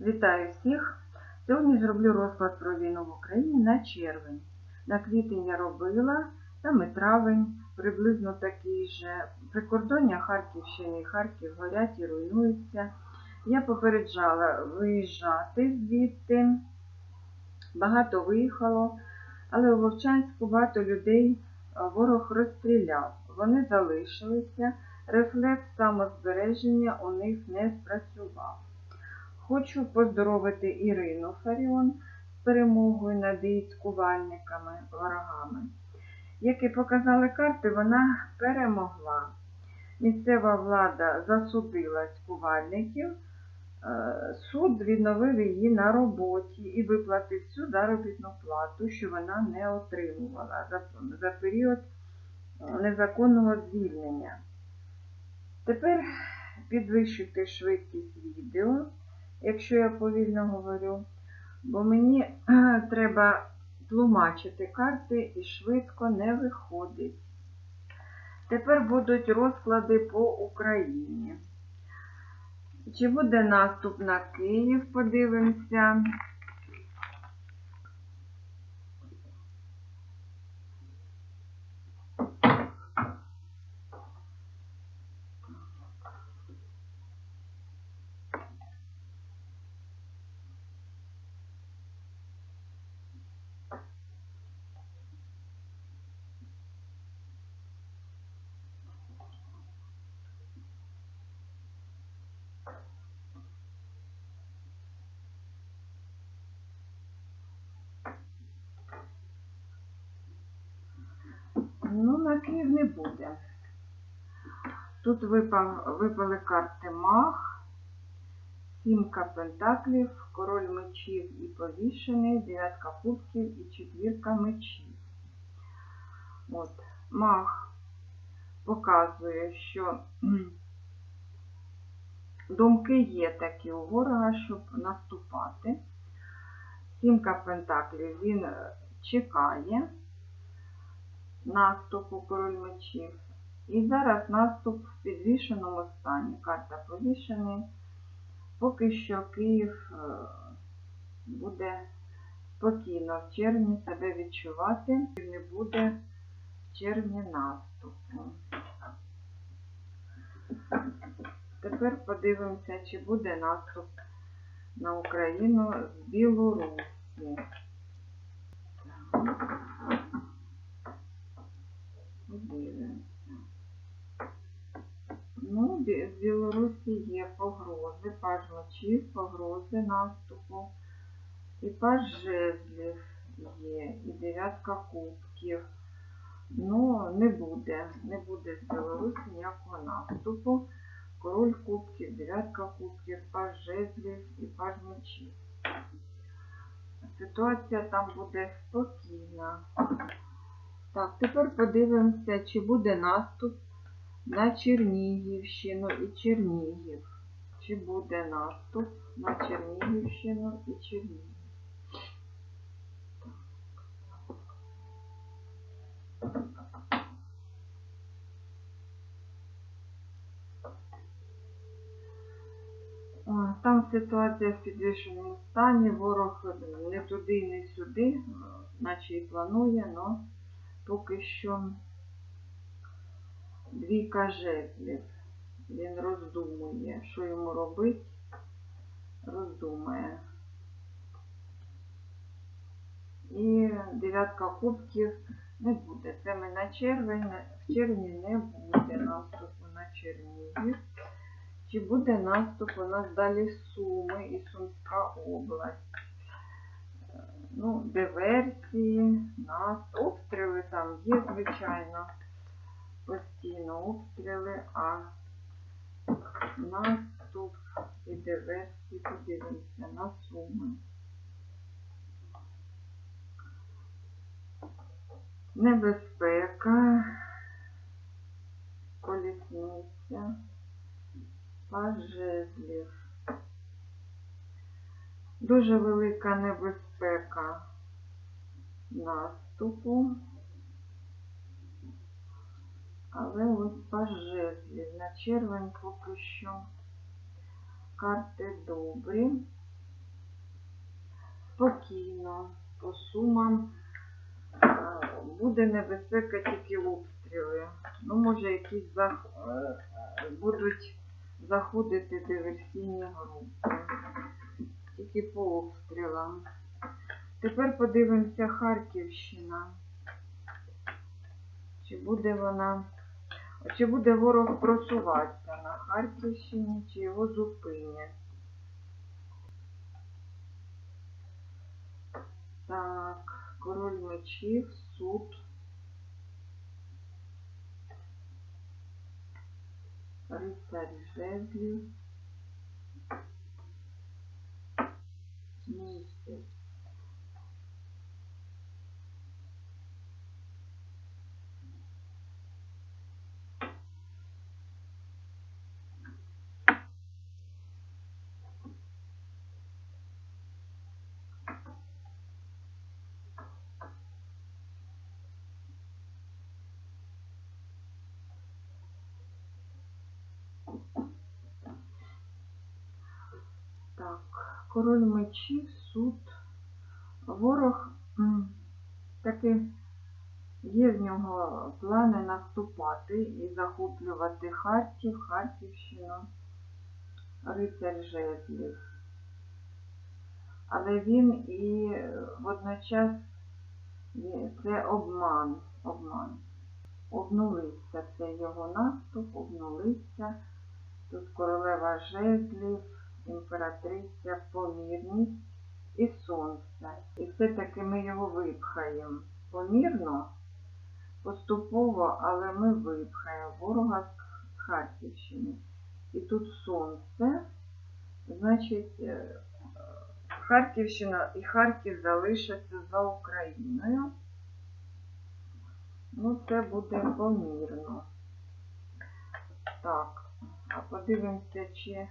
Вітаю всіх! Сьогодні зроблю розклад про війну в Україні на червень. На квітень я робила, там і травень, приблизно такий же. Прикордоння Харківщини і Харків горять і руйнуються. Я попереджала виїжджати звідти. Багато виїхало, але у Вовчанську багато людей ворог розстріляв. Вони залишилися, рефлекс самозбереження у них не спрацював. Хочу поздоровити Ірину Фаріон з перемогою над її ворогами. Як і показали карти, вона перемогла. Місцева влада засудила цькувальників, Е, суд відновив її на роботі і виплатив всю заробітну плату, що вона не отримувала за, за період е, незаконного звільнення. Тепер підвищуйте швидкість відео, якщо я повільно говорю, бо мені е, треба тлумачити карти і швидко не виходить. Тепер будуть розклади по Україні. Чи буде наступ на Київ? Подивимося. Ну, не буде. Тут випав, випали карти Мах, сімка пентаклів, король мечів і повішений, дев'ятка кубків і четвірка мечів. От, Мах показує, що думки є такі у ворога, щоб наступати. Сімка пентаклів він е, чекає наступу король мечів. І зараз наступ в підвішеному стані. Карта повішений. Поки що Київ е, буде спокійно в червні себе відчувати. Не буде в червні наступу. Тепер подивимося, чи буде наступ на Україну з Білорусі. Подивимося. Ну, з Білорусі є погрози, паж мечів, погрози наступу. І паж жезлів є, і дев'ятка кубків. Ну, не буде, не буде з Білорусі ніякого наступу. Король кубків, дев'ятка кубків, паж жезлів і паж мечів. Ситуація там буде спокійна. Так, тепер подивимося, чи буде наступ на Чернігівщину і Чернігів. Чи буде наступ на Чернігівщину і Чернігів. Там ситуація в підвішеному стані, ворог не туди, не сюди, наче і планує, але поки що двійка жезлів. Він роздумує, що йому робити, роздумує. І дев'ятка кубків не буде. Це ми на червень, в червні не буде наступу на Чернігів. Чи буде наступ у нас далі Суми і Сумська область? Ну, диверсії, нас, обстріли там є, звичайно, постійно обстріли, а наступ і диверсії, подивимося на Суми. Небезпека, колісниця. Паж. Дуже велика небезпека наступу. Але ось паж жезлів. На червень поки що карти добрі. спокійно, по сумам. Е, Буде небезпека тільки обстріли. Ну, може, якісь зах... е, будуть заходити диверсійні групи. Тільки по обстрілам. Тепер подивимося Харківщина. Чи буде вона, чи буде ворог просуватися на Харківщині, чи його зупинять? Так, король мечів, суд. Рицарь жезлів. Місяць. Так, король мечів, суд. Ворог таки є в нього плани наступати і захоплювати Харків, Харківщину, рицарь жезлів. Але він і водночас це обман, обман. Обнулився цей його наступ, обнулився. Тут королева жезлів, імператриця, помірність і сонце. І все-таки ми його випхаємо помірно, поступово, але ми випхаємо ворога з Харківщини. І тут сонце, значить, е, Харківщина і Харків залишаться за Україною. Ну, це буде помірно. Так, а подивимося, чи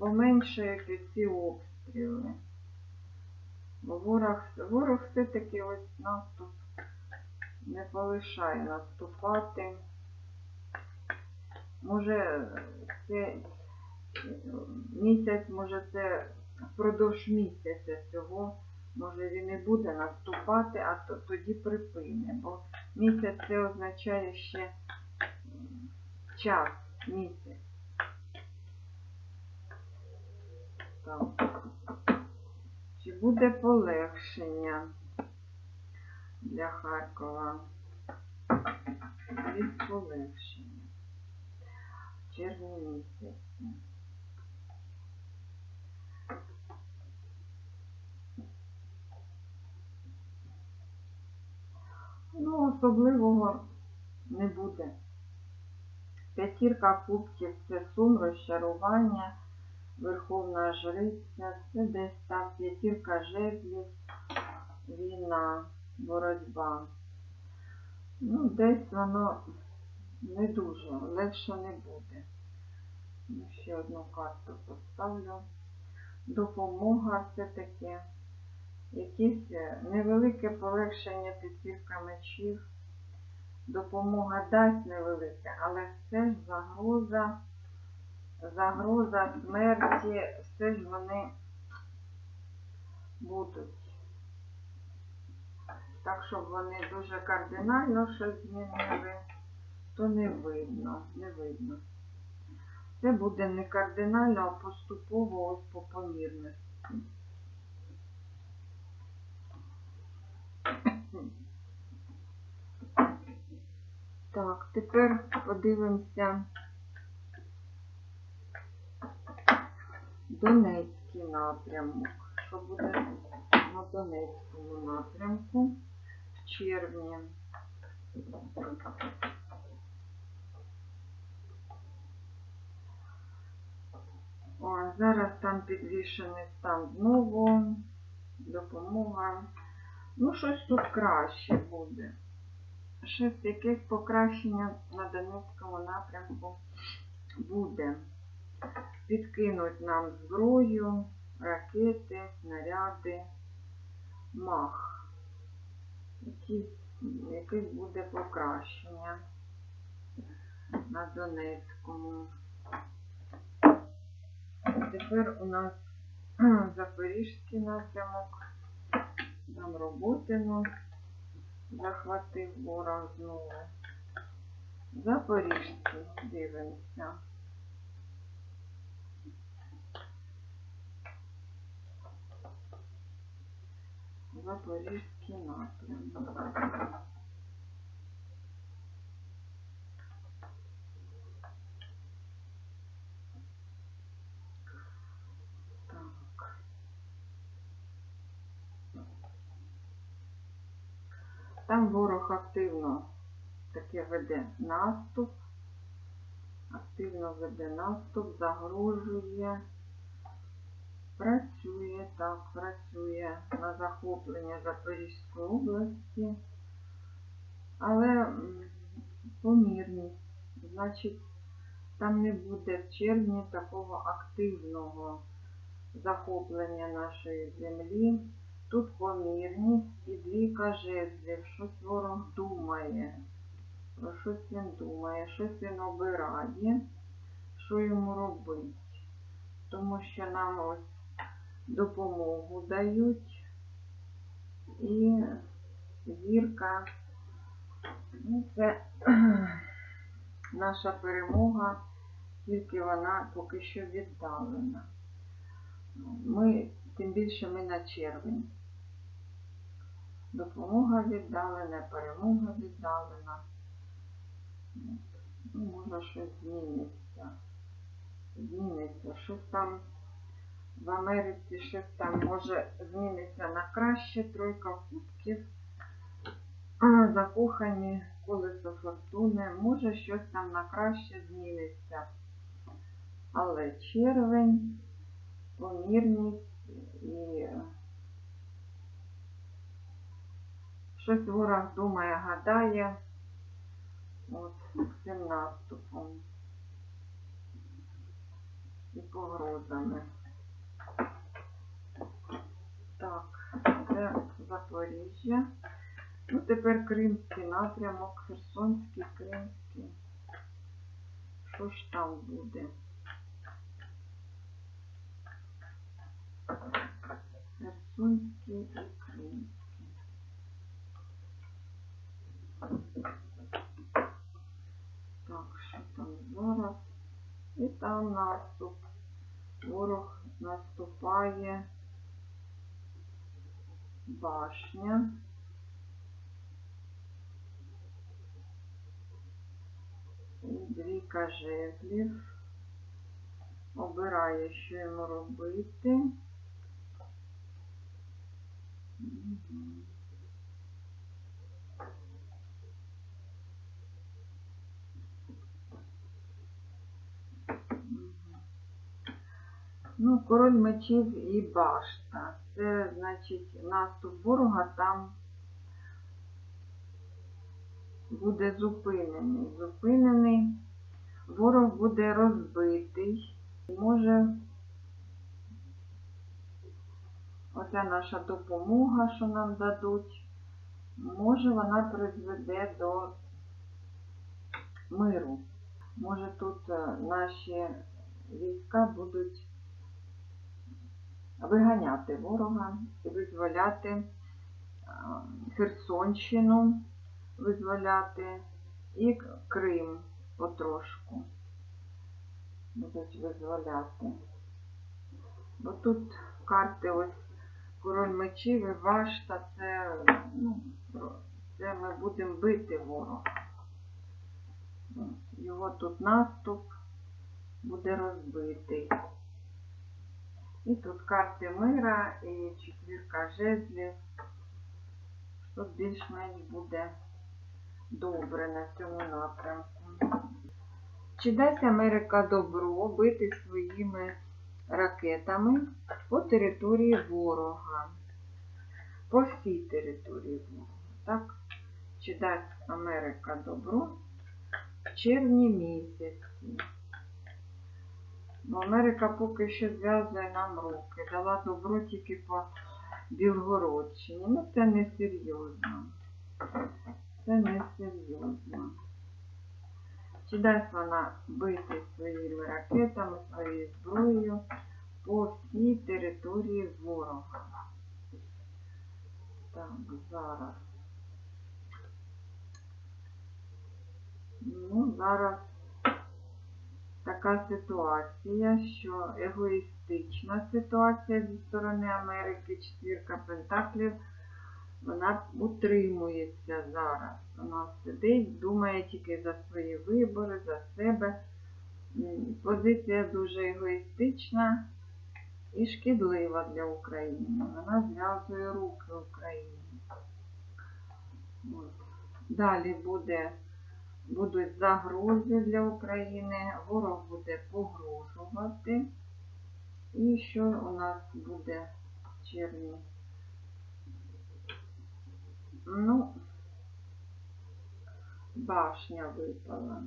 поменшають ці обстріли. Бо ворог, ворог все-таки ось наступ не полишає наступати. Може, це місяць, може, це впродовж місяця цього, може він і буде наступати, а то, тоді припине. Бо місяць це означає ще час, місяць. Так. Чи буде полегшення для Харкова? Від полегшення. В червні місяці. Ну, особливого не буде. П'ятірка кубків це сум, розчарування, верховна жриця, це десь так, п'ятірка жезлів, війна, боротьба. Ну, десь воно не дуже, легше не буде. Ще одну карту поставлю. Допомога все-таки. Якесь е, невелике полегшення п'ятірка мечів. Допомога дасть невелике, але все ж загроза, загроза смерті, все ж вони будуть. Так, щоб вони дуже кардинально щось змінили, то не видно, не видно. Це буде не кардинально, а поступово ось по помірності. Так, тепер подивимося Донецький напрямок. Що буде на Донецькому напрямку в червні? О, зараз там підвішений стан знову, допомога. Ну, щось тут краще буде. Щось якесь покращення на Донецькому напрямку буде. Підкинуть нам зброю, ракети, снаряди, мах. Якесь буде покращення на Донецькому. Тепер у нас Запорізький напрямок. Нам Роботину захватив ворог знову. Запоріжський дивимося. Запорізький напрямок. Так. Там ворог активно таке веде наступ, активно веде наступ, загрожує, працює, так, працює на захоплення Запорізької області, але помірність, значить, там не буде в червні такого активного захоплення нашої землі. Тут помірність і двійка жезлів. Щось ворог думає. Щось він думає, щось він обирає, що йому робити. Тому що нам ось допомогу дають. І зірка. Ну, це наша перемога, тільки вона поки що віддалена. Ми, тим більше ми на червень. Допомога віддалена, перемога віддалена. Ну, може щось зміниться. Зміниться. Щось там в Америці, щось там може зміниться на краще. Тройка кубків. Закохані колесо фортуни. Може щось там на краще зміниться. Але червень, помірність і щось ворог думає, гадає. От цим наступом і погрозами. Так, це Запоріжжя. Ну, тепер Кримський напрямок, Херсонський, Кримський. Що ж там буде? Херсонський і Кримський. Так, що там зараз? І там наступ. Ворог наступає. Башня. І дві жезлів. Обирає, що йому робити. Мгм. Ну, король мечів і башта. Це, значить, наступ ворога там буде зупинений. Зупинений. Ворог буде розбитий. Може, оця наша допомога, що нам дадуть, може вона призведе до миру. Може тут е, наші війська будуть виганяти ворога визволяти Херсонщину, визволяти і Крим потрошку. Будуть визволяти. Бо тут карти ось король мечів і вашта, це, ну, це ми будемо бити ворога. Його тут наступ буде розбитий. І тут карти мира і четвірка жезлів. Тут більш-менш буде добре на цьому напрямку. Чи дасть Америка добро бити своїми ракетами по території ворога? По всій території ворога. Так? Чи дасть Америка добро в червні місяці? Ну, Америка поки що зв'язує нам руки. Дала добро тільки по Білгородщині. Ну, це не серйозно. Це не серйозно. Чи дасть вона бити своїми ракетами, своєю зброєю по всій території ворога? Так, зараз. Ну, зараз така ситуація, що егоїстична ситуація зі сторони Америки, четвірка Пентаклів, вона утримується зараз. Вона сидить, думає тільки за свої вибори, за себе. Позиція дуже егоїстична і шкідлива для України. Вона зв'язує руки Україні. От. Далі буде, будуть загрози для України, ворог буде погрожувати. І що у нас буде в червні? Ну, башня випала.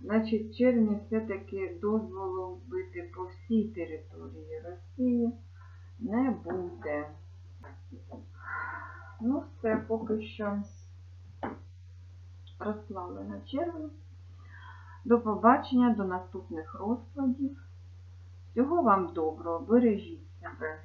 Значить, червні все-таки дозволу бити по всій території Росії не буде. Ну, все, поки що розклали на червень. До побачення, до наступних розкладів. Всього вам доброго, бережіть себе.